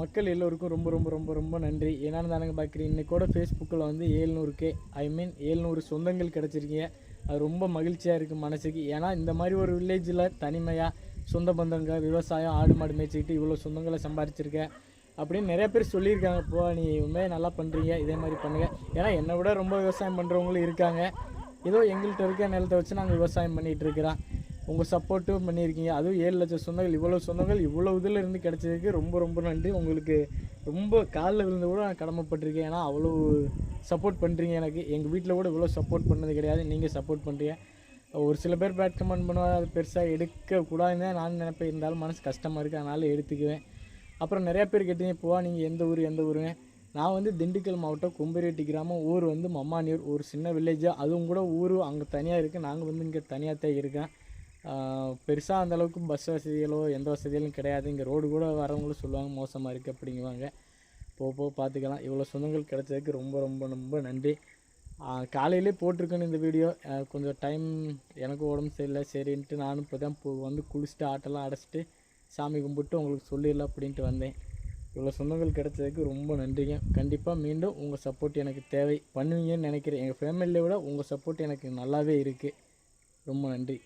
மக்கள் எல்லோருக்கும் ரொம்ப ரொம்ப ரொம்ப ரொம்ப நன்றி. என்னென்னு தானங்க பார்க்குறீங்க. இன்னைக்கு கூட ஃபேஸ்புக்கில் வந்து ஏழ்நூறுக்கே ஐ மீன் ஏழ்நூறு சொந்தங்கள் கிடச்சிருக்கீங்க. அது ரொம்ப மகிழ்ச்சியாக இருக்குது மனசுக்கு. ஏன்னா இந்த மாதிரி ஒரு வில்லேஜில் தனிமையாக சொந்த பந்தங்க விவசாயம் ஆடு மாடு மேய்ச்சிக்கிட்டு இவ்வளோ சொந்தங்களை சம்பாரிச்சிருக்கேன் அப்படின்னு நிறைய பேர் சொல்லியிருக்காங்க. இப்போ நீ உண்மையாக நல்லா பண்ணுறீங்க இதே மாதிரி பண்ணுங்கள் ஏன்னா என்னை விட ரொம்ப விவசாயம் பண்ணுறவங்களும் இருக்காங்க. ஏதோ எங்கள்கிட்ட இருக்க நிலத்தை வச்சு நாங்கள் விவசாயம் பண்ணிகிட்டு இருக்கிறோம். உங்கள் சப்போர்ட்டும் பண்ணியிருக்கீங்க. அதுவும் ஏழு லட்சம் சொந்தங்கள் இவ்வளோ சொந்தங்கள் இவ்வளோ இதில் இருந்து கிடச்சதுக்கு ரொம்ப ரொம்ப நன்றி. உங்களுக்கு ரொம்ப காலில் விழுந்து கூட நான் கடமைப்பட்டிருக்கேன். ஏன்னா அவ்வளோ சப்போர்ட் பண்ணுறீங்க எனக்கு. எங்கள் வீட்டில் கூட இவ்வளோ சப்போர்ட் பண்ணது கிடையாது. நீங்கள் சப்போர்ட் பண்ணுறீங்க ஒரு சில பேர் பேட் கமெண்ட் பண்ணுவாங்க. அது பெருசாக எடுக்கக்கூடாதுன்னு தான் நான் நினைப்பேன். இருந்தாலும் மனசு கஷ்டமாக இருக்குது அதனால் எடுத்துக்குவேன். அப்புறம் நிறையா பேர் கேட்டீங்க போவா நீங்கள் எந்த ஊர் எந்த ஊருங்க நான் வந்து திண்டுக்கல் மாவட்டம் கும்பேரெட்டி கிராமம். ஊர் வந்து மம்மானியூர். ஒரு சின்ன வில்லேஜாக அதுவும் கூட ஊர் அங்கே தனியாக இருக்குது நாங்கள் வந்து இங்கே தனியாக தான் இருக்கேன் பெருசாக அந்தளவுக்கு பஸ் வசதிகளோ எந்த வசதிகளும் கிடையாது. இங்கே ரோடு கூட வரவங்களும் சொல்லுவாங்க மோசமாக இருக்குது அப்படிங்குவாங்க. போக போக பார்த்துக்கலாம் இவ்வளோ சொந்தங்கள் கிடைச்சதுக்கு ரொம்ப ரொம்ப ரொம்ப நன்றி. காலையிலே போட்டிருக்கேன்னு இந்த வீடியோ கொஞ்சம் டைம் எனக்கு உடம்பு சரியில்லை. சரின்ட்டு நானும் இப்போ தான் இப்போ வந்து குளிச்சுட்டு ஆட்டெல்லாம் அடைச்சிட்டு சாமி கும்பிட்டு உங்களுக்கு சொல்லிடலாம் அப்படின்ட்டு வந்தேன். இவ்வளோ சொந்தங்கள் கிடைச்சதுக்கு ரொம்ப நன்றிங்க. கண்டிப்பாக மீண்டும் உங்கள் சப்போர்ட் எனக்கு தேவை. பண்ணுவீங்கன்னு நினைக்கிறேன். எங்கள் ஃபேமிலியை விட உங்கள் சப்போர்ட் எனக்கு நல்லாவே இருக்குது ரொம்ப நன்றி.